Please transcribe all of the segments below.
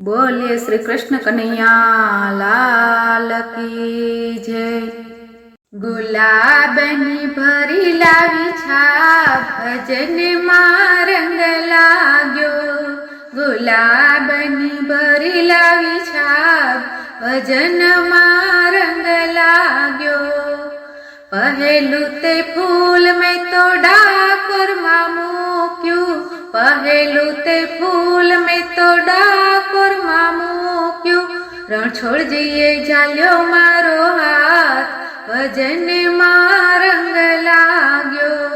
બોલીએ શ્રી કૃષ્ણ કનૈયા લાલ જય. ગુલાબની ભરી લાવી છાપ ભજન રંગ લાગ્યો. ગુલાબની ભરી લાવી છાપ ભજન રંગ લાગ્યો. પહેલું તે ફૂલ મેં તો ડાકોરમાં મૂક્યું પહેલું તે ફૂલ મેં તો ડાકોરમાં મૂક્યું. રણછોડજીએ ઝાલ્યો મારો હાથ ભજનમાં રંગ લાગ્યો.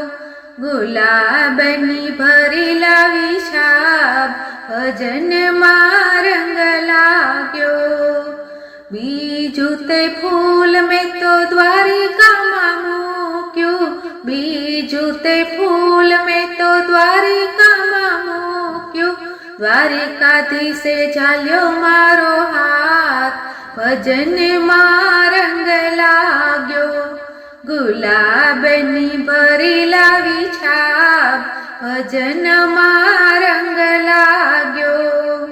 ગુલાબની ભરી લાવી છાપ ભજનમાં રંગ લાગ્યો. બીજું તે ફૂલ મેં તો દ્વારિકામાં મૂક્યું. બીજું તે ફૂલ મેં તો દ્વારિકામાં મૂક્યું. દ્વારિકાધીશે ઝાલ્યો મારો હાથ. ભજનમાં રંગ લાગ્યો. ગુલાબની ભરી લાવી છાપ. ભજનમાં રંગ લાગ્યો.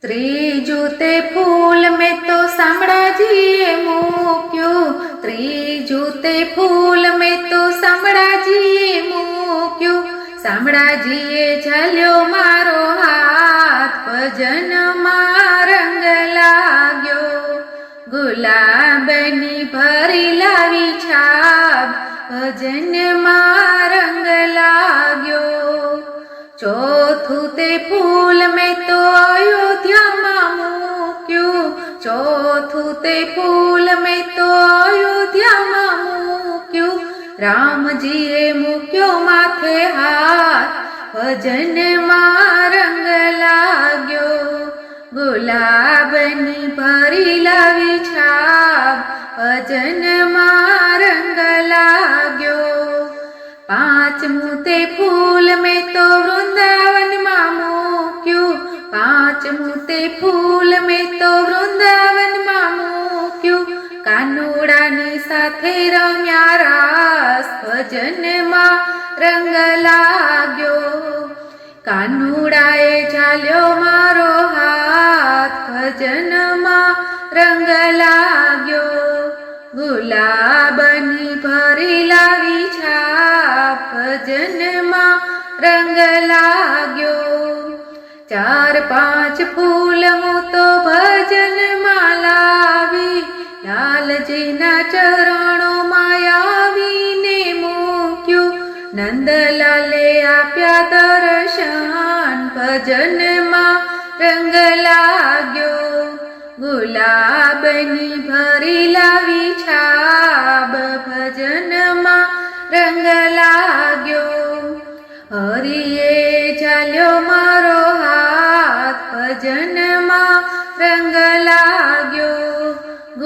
ત્રીજું તે ફૂલ મેં તો શામળાજીએ મૂક્યું. તે ફૂલ મેં તો શામળાજીએ મૂક્યું. શામળાજીએ ઝાલ્યો મારો હાથ ભજનમાં રંગ લાગ્યો. ગુલાબની ભરી લાવી છાપ ભજનમાં રંગ લાગ્યો. ચોથું તે ફૂલ મેં તો અયોધ્યામાં મૂક્યું. ચોથું તે ફૂલ મેં તો રામજીએ મૂક્યો માથે હાથ ભજનમાં રંગ લાગ્યો. ગુલાબની ભરી લાવી છાપ ભજનમાં રંગ લાગ્યો. પાંચમું તે ફૂલ મેં તો વૃંદાવનમાં મૂક્યું. પાંચમું તે ફૂલ સાથે રમ્યા રાસ ભજનમાં રંગ લાગ્યો. કાનુડાએ ચાલ્યો મારો હાથ ભજનમાં રંગ લાગ્યો. ગુલાબની ભરી લાવી છાપ ભજનમાં રંગ લાગ્યો. ચાર પાંચ ફૂલ હું તો ભજનમાં લાવી લાલજીના ચરણોમાં આવીને મૂક્યું. નંદલાલે આપ્યા દર્શન ભજનમાં રંગ લાગ્યો. ગુલાબની ભરી લાવી છાબ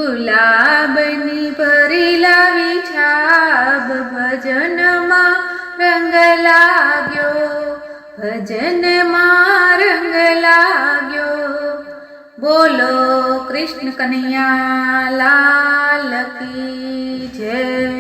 ગુલાબની લાવી છાબ ભજનમાં રંગ લાગ્યો. ભજનમાં રંગ લાગ્યો. બોલો કૃષ્ણ કનૈયા, લાલ કી જય.